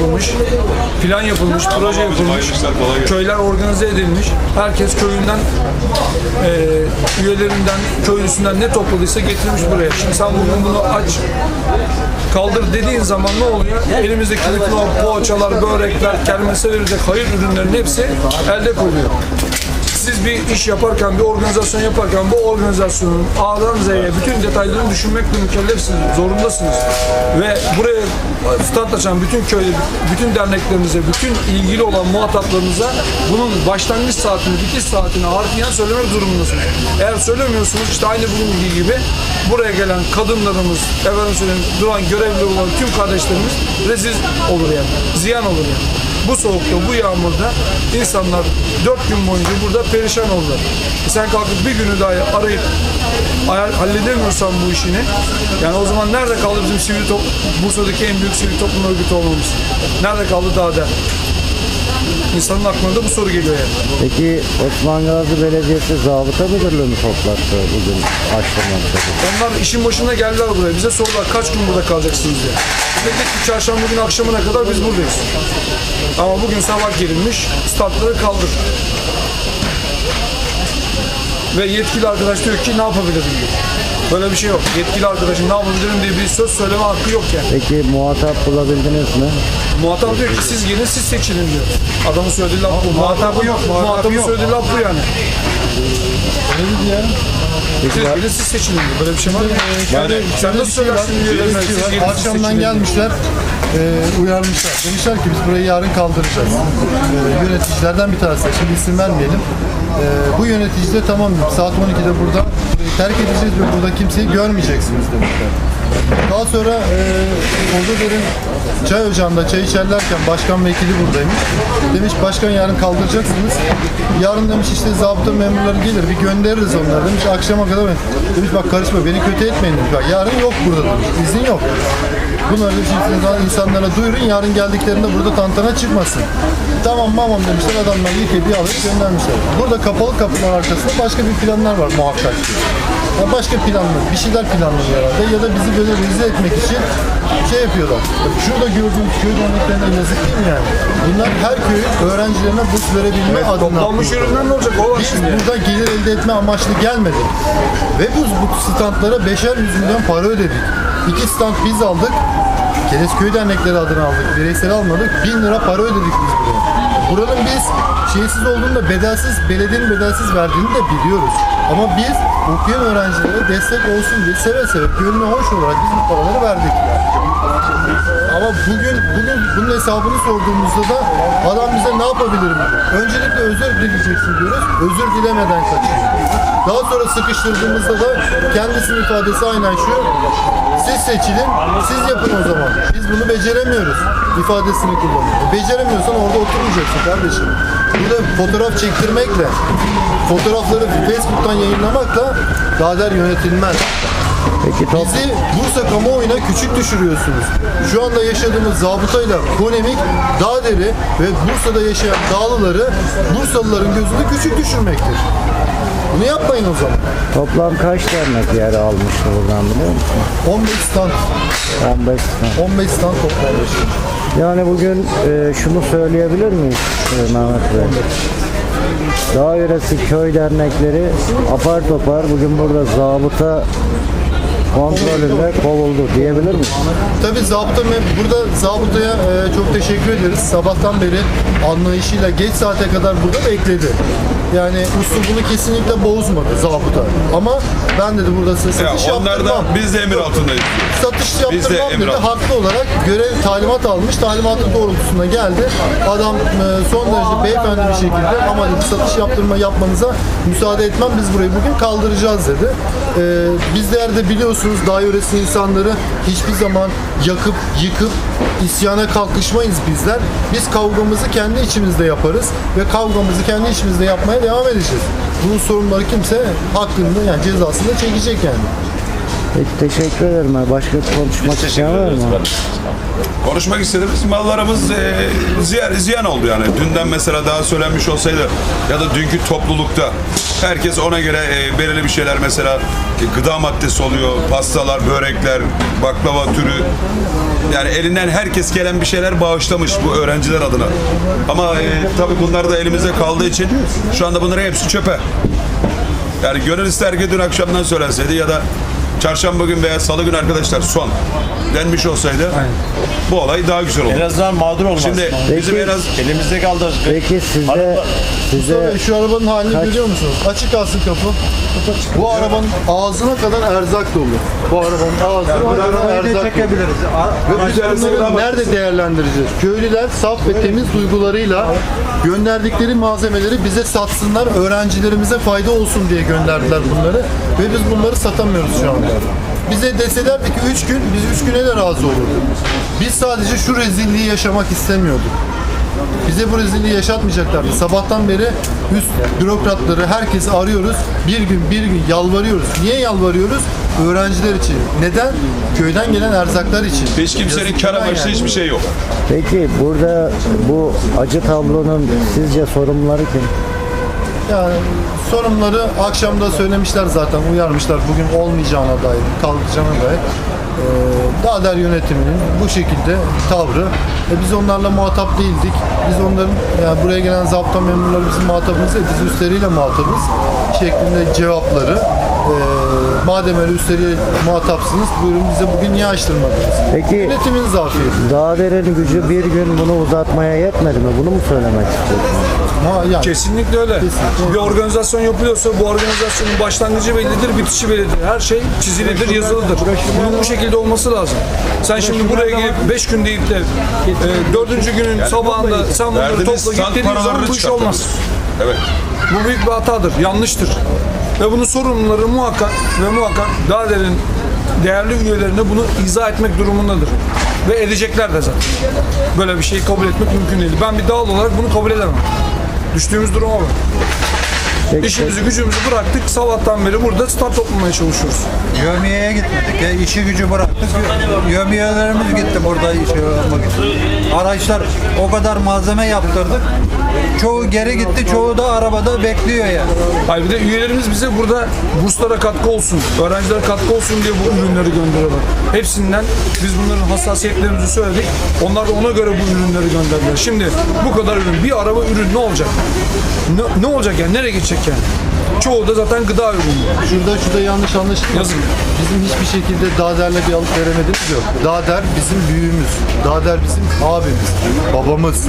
yapılmış, plan yapılmış, proje yapılmış, köyler organize edilmiş. Herkes köyünden, e, üyelerinden, köylüsünden ne topladıysa getirmiş buraya. Şimdi sen bugün bunu aç, kaldır dediğin zaman ne oluyor? Elimizdeki bütün poğaçalar, börekler, kermese verilecek hayır ürünlerin hepsi elde koyuyor siz bir iş yaparken, bir organizasyon yaparken bu organizasyonun A'dan Z'ye bütün detaylarını düşünmekle mükellefsiniz, zorundasınız. Ve buraya stand açan bütün köylü, bütün derneklerinize, bütün ilgili olan muhataplarınıza bunun başlangıç saatini, bitiş saatini harfiyen söylemek durumundasınız. Eğer söylemiyorsunuz işte aynı bugünkü gibi buraya gelen kadınlarımız, efendim söyleyeyim, duran görevli olan tüm kardeşlerimiz rezil olur yani. Ziyan olur yani. Bu soğukta, bu yağmurda insanlar dört gün boyunca burada perişan oldular. E sen kalkıp bir günü daha arayıp ayar- halledemiyorsan bu işini, yani o zaman nerede kaldı bizim sivil top, Bursa'daki en büyük sivil toplum örgütü olmamız? Nerede kaldı daha der? İnsanın aklına da bu soru geliyor yani. Peki Osman Gazi Belediyesi zabıta müdürlüğü mü toplattı bugün açtırmadı? Onlar işin başına geldiler buraya. Bize sordular kaç gün burada kalacaksınız diye. Biz Dedik ki çarşamba günü akşamına kadar biz buradayız. Ama bugün sabah gelinmiş, statları kaldır. Ve yetkili arkadaş diyor ki ne yapabilirim diyor. Böyle bir şey yok. Yetkili arkadaşın ne yapabilirim diye bir söz söyleme hakkı yok yani. Peki muhatap bulabildiniz mi? Muhatap diyor ki siz gelin siz seçilin diyor. Adamın söylediği laf bu. Muhatabı yok. Muhatabın söylediği laf bu yani. Siz gelin siz seçilin diyor. Böyle bir şey var mı? Yani sen nasıl söylersin diyor. Akşamdan gelmişler, e, uyarmışlar. Demişler ki biz burayı yarın kaldıracağız. E, yöneticilerden bir tanesi, şimdi isim vermeyelim. E, bu yönetici de tamam saat 12'de burada burayı terk edeceğiz ve burada kimseyi görmeyeceksiniz demişler. Daha sonra e, Ordu'ların çay ocağında çay içerlerken başkan vekili buradaymış. Demiş başkan yarın kaldıracaksınız. Yarın demiş işte zabıta memurları gelir bir göndeririz onları demiş. Akşama kadar demiş bak karışma beni kötü etmeyin demiş. Bak yarın yok burada demiş. İzin yok. Bunları insanlara- insanlara duyurun yarın geldiklerinde burada tantana çıkmasın. Tamam mamam demişler adamlar ilk hediye alıp göndermişler. Burada kapalı kapılar arkasında başka bir planlar var muhakkak ki. Ya başka planlar, bir şeyler planlanıyor herhalde ya da bizi böyle rezil etmek için şey yapıyorlar. Şurada gördüğümüz köy derneklerine yazık değil mi yani? Bunlar her köyün öğrencilerine burs verebilme adına. Toplanmış üründen ne olacak? O var Biz şimdi. burada gelir elde etme amaçlı gelmedik. Ve biz bu standlara beşer yüzünden para ödedik. İki stand biz aldık. Keresköy dernekleri adına aldık. Bireysel almadık. Bin lira para ödedik biz buraya. Buranın biz şeysiz olduğunu da bedelsiz, belediyenin bedelsiz verdiğini de biliyoruz. Ama biz okuyan öğrencilere destek olsun diye seve seve, gönlü hoş olarak biz bu paraları verdik. Ama bugün bugün bunun hesabını sorduğumuzda da adam bize ne yapabilirim. Öncelikle özür dileyeceksin diyoruz. Özür dilemeden kaçıyor. Daha sonra sıkıştırdığımızda da kendisinin ifadesi aynen şu. Siz seçilin, siz yapın o zaman. Biz bunu beceremiyoruz ifadesini kullanıyor. Beceremiyorsan orada oturmayacaksın kardeşim. Burada fotoğraf çektirmekle, fotoğrafları Facebook'tan yayınlamakla daha der yönetilmez. Peki top, Bizi Bursa kamuoyuna küçük düşürüyorsunuz. Şu anda yaşadığımız zabıtayla polemik Dağderi ve Bursa'da yaşayan Dağlıları Bursalıların gözünde küçük düşürmektir. Bunu yapmayın o zaman. toplam kaç dernek yer almıştı buradan biliyor musun? 15 stand, 15 tane. 15 stand toplanmış. Yani bugün e, şunu söyleyebilir miyiz e, Mehmet Bey? Dağ yöresi köy dernekleri apar topar bugün burada zabıta kontrolünde kovuldu diyebilir miyiz? Tabii zabıta burada zabıtaya e, çok teşekkür ederiz. Sabahtan beri anlayışıyla geç saate kadar burada bekledi. Yani usulünü kesinlikle bozmadı zabıta. Ama ben dedi burada size Ya satış onlardan yaptırmam. biz de emir altındayız. satış Biz de yaptırmam dedi. Haklı olarak görev talimat almış. Talimatı doğrultusunda geldi. Adam e, son derece beyefendi bir şekilde ama dedi satış yaptırma yapmanıza müsaade etmem. Biz burayı bugün kaldıracağız dedi. E, bizler de biliyorsunuz dağ yöresi insanları hiçbir zaman yakıp yıkıp isyana kalkışmayız bizler. Biz kavgamızı kendi içimizde yaparız ve kavgamızı kendi içimizde yapmaya devam edeceğiz. Bunun sorunları kimse hakkında yani cezasını da çekecek yani. Peki teşekkür ederim. Başka konuşmak isteyen var mı? Konuşmak istediğimiz mallarımız e, ziyan, ziyan oldu yani. Dünden mesela daha söylenmiş olsaydı ya da dünkü toplulukta herkes ona göre e, belirli bir şeyler mesela e, gıda maddesi oluyor, pastalar, börekler, baklava türü. Yani elinden herkes gelen bir şeyler bağışlamış bu öğrenciler adına. Ama e, tabii bunlar da elimizde kaldığı için şu anda bunların hepsi çöpe. Yani gönül ister ki dün akşamdan söylenseydi ya da çarşamba gün veya salı gün arkadaşlar son denmiş olsaydı bu olay daha güzel olurdu. En azından mağdur olmaz. Şimdi bizim en az Elimizde kaldı. Peki sizde size Mustafa Bey, şu arabanın halini Kaç- görüyor musunuz? Açık kalsın kapı. Bu arabanın ağzına kadar erzak dolu. Bu arabanın ağzına kadar erzak dolu. Ve biz bunları nerede değerlendireceğiz? Köylüler saf ve temiz duygularıyla gönderdikleri malzemeleri bize satsınlar, öğrencilerimize fayda olsun diye gönderdiler bunları. Ve biz bunları satamıyoruz şu anda. Bize deselerdi ki 3 gün, biz 3 güne de razı olurduk. Biz sadece şu rezilliği yaşamak istemiyorduk. Bize bu rezilliği yaşatmayacaklardı. Sabahtan beri üst bürokratları, herkesi arıyoruz. Bir gün bir gün yalvarıyoruz. Niye yalvarıyoruz? Öğrenciler için. Neden? Köyden gelen erzaklar için. hiç kimsenin kar amaçlı yani. hiçbir şey yok. peki burada bu acı tablonun sizce sorumluları kim? Yani sorunları akşamda söylemişler zaten, uyarmışlar. Bugün olmayacağına dair, kalkacağına dair. Ee, Dağder yönetiminin bu şekilde tavrı. E, biz onlarla muhatap değildik. Biz onların, yani buraya gelen zapta memurları bizim muhatabımız değil, biz üstleriyle muhatabız şeklinde cevapları. E, madem öyle üstleriyle muhatapsınız, buyurun bize bugün niye açtırmadınız? Peki Yönetimin zafiyeti. Dağdere'nin gücü bir gün bunu uzatmaya yetmedi mi? Bunu mu söylemek istiyorsunuz? Ha, yani. Kesinlikle öyle. Kesinlikle. Bir organizasyon yapılıyorsa bu organizasyonun başlangıcı bellidir, bitişi bellidir. Her şey çizilidir, yazılıdır. Bunun bu şekilde olması lazım. Sen şimdi buraya gelip 5 gün deyip de e, dördüncü günün sabahında sen bunları topla git stand dediğin zaman paralarını bu iş olmaz. Evet. Bu büyük bir hatadır, yanlıştır. Ve bunun sorumluları muhakkak ve muhakkak Dağder'in değerli üyelerine bunu izah etmek durumundadır. Ve edecekler de zaten. Böyle bir şeyi kabul etmek mümkün değil. Ben bir dağlı olarak bunu kabul edemem. Düştüğümüz duruma bak. Peki, İşimizi gücümüzü bıraktık. Sabahtan beri burada start toplamaya çalışıyoruz. Yömiye'ye gitmedik. Ya işi gücü bıraktık. Yömiyelerimiz gitti burada işe yapmak için. Araçlar o kadar malzeme yaptırdık. Çoğu geri gitti, çoğu da arabada bekliyor yani. Hayır bir de üyelerimiz bize burada burslara katkı olsun, öğrencilere katkı olsun diye bu ürünleri gönderiyorlar. Hepsinden biz bunların hassasiyetlerimizi söyledik. Onlar da ona göre bu ürünleri gönderdiler. Şimdi bu kadar ürün, bir araba ürün ne olacak? Ne, ne olacak yani? Nereye gidecek yani? Çoğu da zaten gıda ürünü. Şurada şurada yanlış anlaşılmasın. Yazık. Bizim hiçbir şekilde Dader'le bir alıp veremediğimiz yok. Dader bizim büyüğümüz. Dader bizim abimiz, babamız,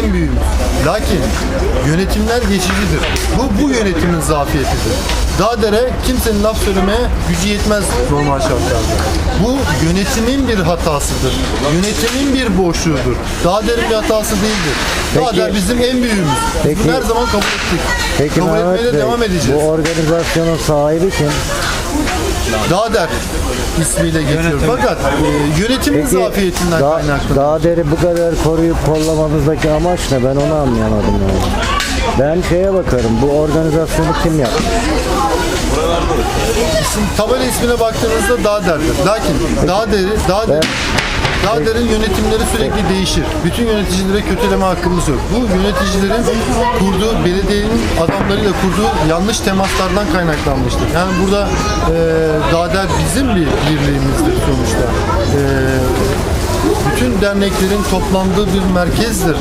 en büyüğümüz. Lakin yönetimler geçicidir. Bu bu yönetimin zafiyetidir. Dader'e kimsenin laf söylemeye gücü yetmez normal şartlarda. Bu yönetimin bir hatasıdır. Yönetimin bir boşluğudur. Dader'in bir hatası değildir. Peki- Dader bizim en büyüğümüz. Peki- bunu her zaman kabul ettik. Peki kabul etmeye de Bey, devam edeceğiz. bu organizasyonun sahibi kim? Dağder ismiyle geçiyor. Fakat e, yönetimin Peki zafiyetinden Da- kaynaklı. Dağder'i bu kadar koruyup kollamanızdaki amaç ne? Ben onu anlayamadım yani. Ben şeye bakarım, bu organizasyonu kim yaptı? Tabela ismine baktığınızda Dağder'dir. Lakin Dağder'i, Dağder, Dağder'in yönetimleri sürekli değişir. Bütün yöneticilere kötüleme hakkımız yok. Bu yöneticilerin kurduğu, belediyenin adamlarıyla kurduğu yanlış temaslardan kaynaklanmıştır. Yani burada e, Dağder bizim bir birliğimizdir sonuçta. E, bütün derneklerin toplandığı bir merkezdir.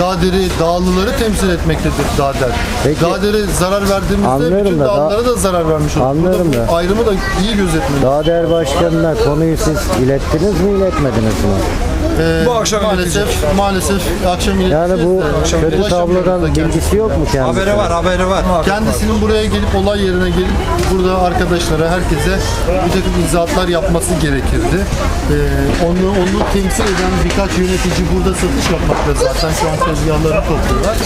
Dağder'i, dağlıları temsil etmektedir Dağder. Peki. Dağder'e zarar verdiğimizde Anlıyorum bütün da, dağlılara da zarar vermiş olur. Anlıyorum Burada bu da. ayrımı da iyi gözetmeliyiz. Dağder Başkanı'na konuyu siz ilettiniz mi, iletmediniz mi? Ee, Bu akşam maalesef iletecek. maalesef akşam Yani bu ileteceğiz de, kötü tablodan bilgisi yok mu kendisi? Haberi var, haberi var. Kendisinin buraya gelip olay yerine gelip burada arkadaşlara, herkese bir takım izahatlar yapması gerekirdi. Ee, onu, onu temsil eden birkaç yönetici burada satış yapmakta zaten şu an tezgahları topluyorlar.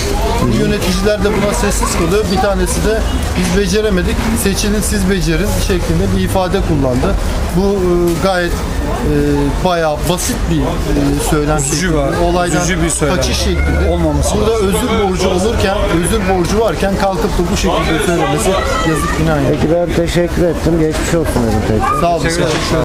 Bu yöneticiler de buna sessiz kalıyor. Bir tanesi de biz beceremedik, seçinin siz becerin şeklinde bir ifade kullandı. Bu e, gayet e, bayağı basit bir e, söylem Üzücü şeklinde. var. Olaydan Üzücü bir söylem. kaçış şeklinde. Olmaması Burada özür borcu olurken, özür borcu varken kalkıp da bu şekilde söylemesi yazık günah. Peki ben teşekkür ettim. Geçmiş olsun dedim tekrar. Sağ olun.